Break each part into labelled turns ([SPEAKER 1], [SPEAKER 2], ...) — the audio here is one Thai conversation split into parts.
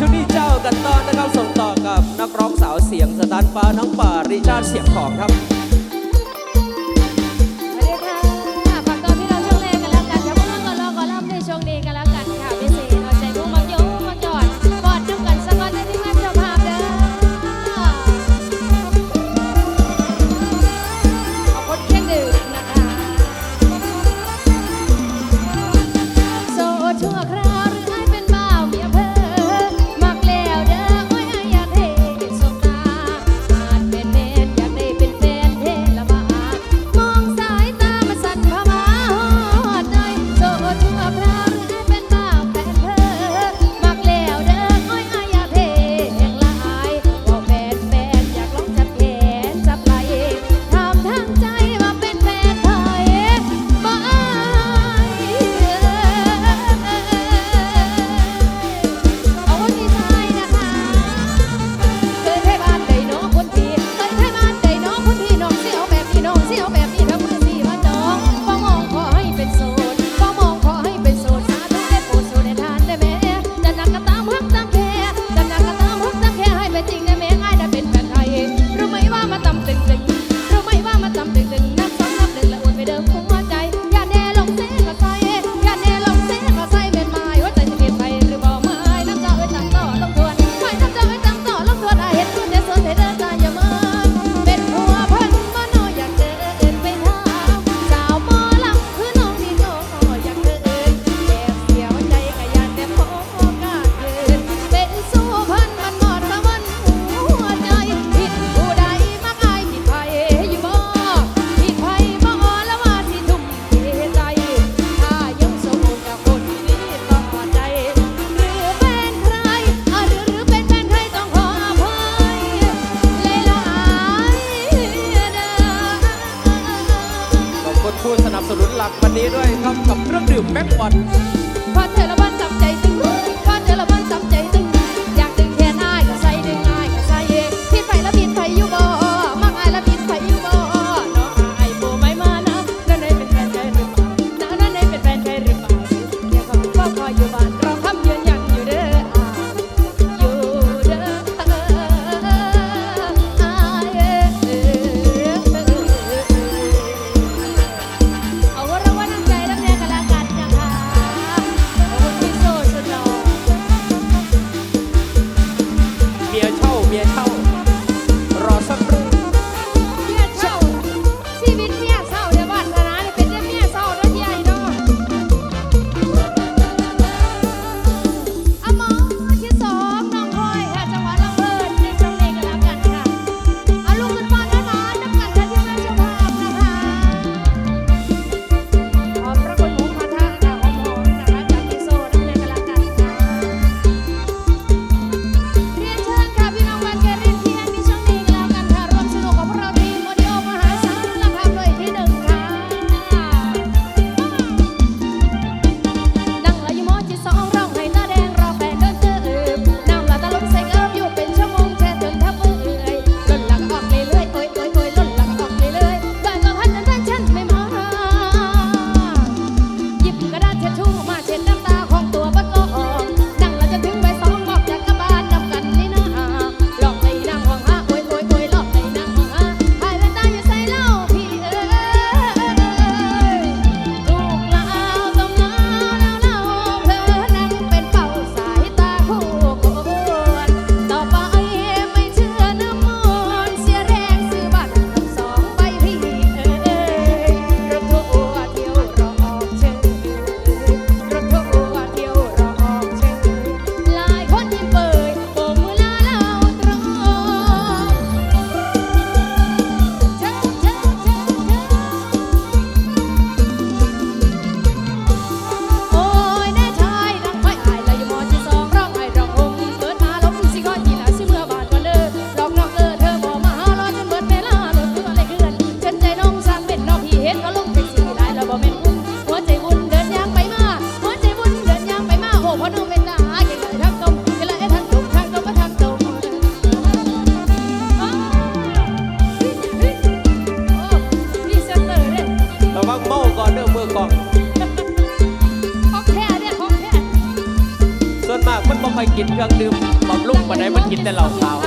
[SPEAKER 1] ชุด
[SPEAKER 2] นี้เจ้ากันตอนนะครับส่งต่อกับนักร้องสาวเสียงสตันปาน้องป่าริชาเสียงของครับ ดื่แม็กวัน อย
[SPEAKER 1] กินเครื่องดื่มบำรุงปานใดมันกินแต่เหล้าขาว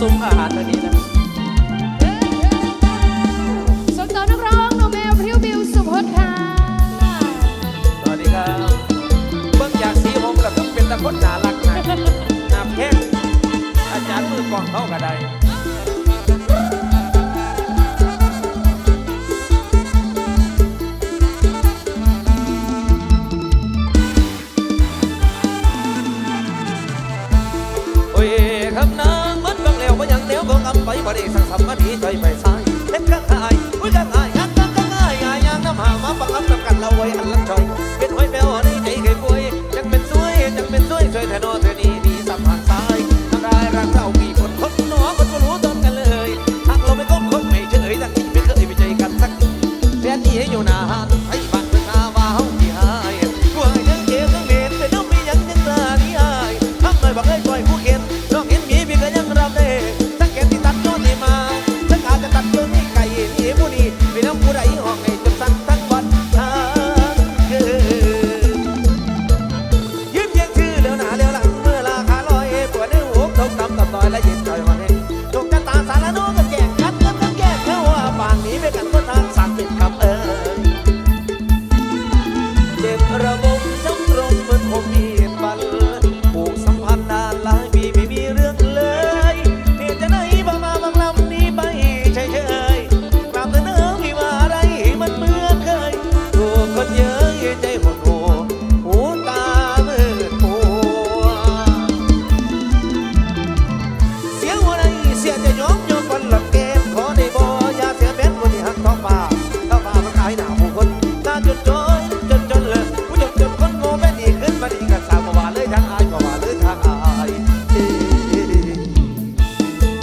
[SPEAKER 2] ซุ้มอาหา
[SPEAKER 1] รตรงนี้นะ
[SPEAKER 2] ส่วนตัวนักร้องน้องแมวพริ้วบิวสุพจน์ค่ะ
[SPEAKER 1] สวัสดีครับเบิ่งจากสีผมกับต้องเป็นตะคดน่ารักนะหนาบแข้งอาจารย์มือกองเท่ากันได้ สังสรรค์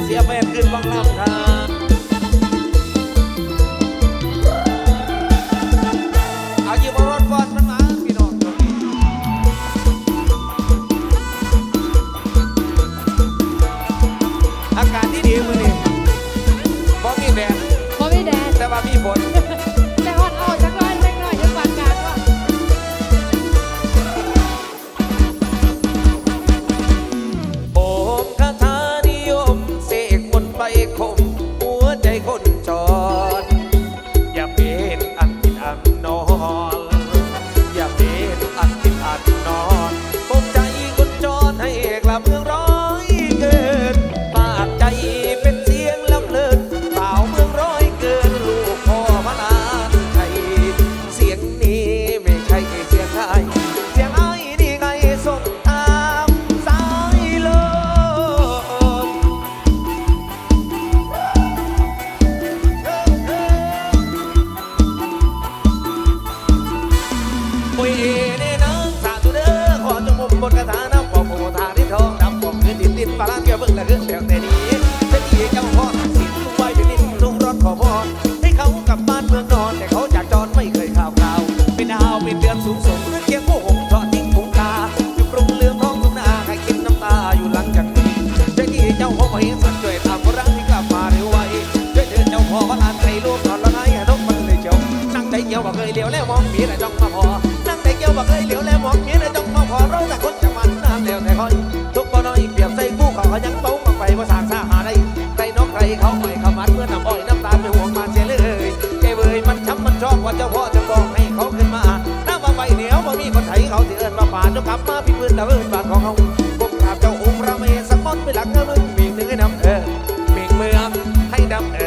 [SPEAKER 1] เสียแฟนขึ้นบังลำครับเอา อกคืนดินดินปลาล้างเกี่ยวเบิ่งละเกินแล้วแต่นี้จะดีเจ้าพ่อสินลุงไว้เป็นลิ้นลุงรอดขอพรให้เขากลับบ้านเมืองนอน แต่เขาจากจรไม่เคยข่าวคราวเป็นดาวเป็นเดือนสูงส่งหรือเคียงโมหงทอดทิ้งคงคาอยู่กรุงเรืองท้องทุ่งนาใครกินน้ำตาอยู่หลังจากนี้จะดีเจ้าพ่อไว้สักช่วยทำรักที่กลับมาเร็วไวช่วยเดินเจ้าพ่อพระลานใครลูกนอนละไงนกมันเลยเจ้านั่งใจเกี่ยวบอกเคยเหลียวแล้วมองมียน่จ้องมาพอนั่งใจเกี่ยวบอกเคยเหลียวแล้วมองมียน่ ดาวเอิญบานของเขาก้มกราบเจ้าองค์ระเมรุสัมอนไปหลังเธอมึงปีกหนึ่งให้ดำเออปีกเมืองให้ดำเออ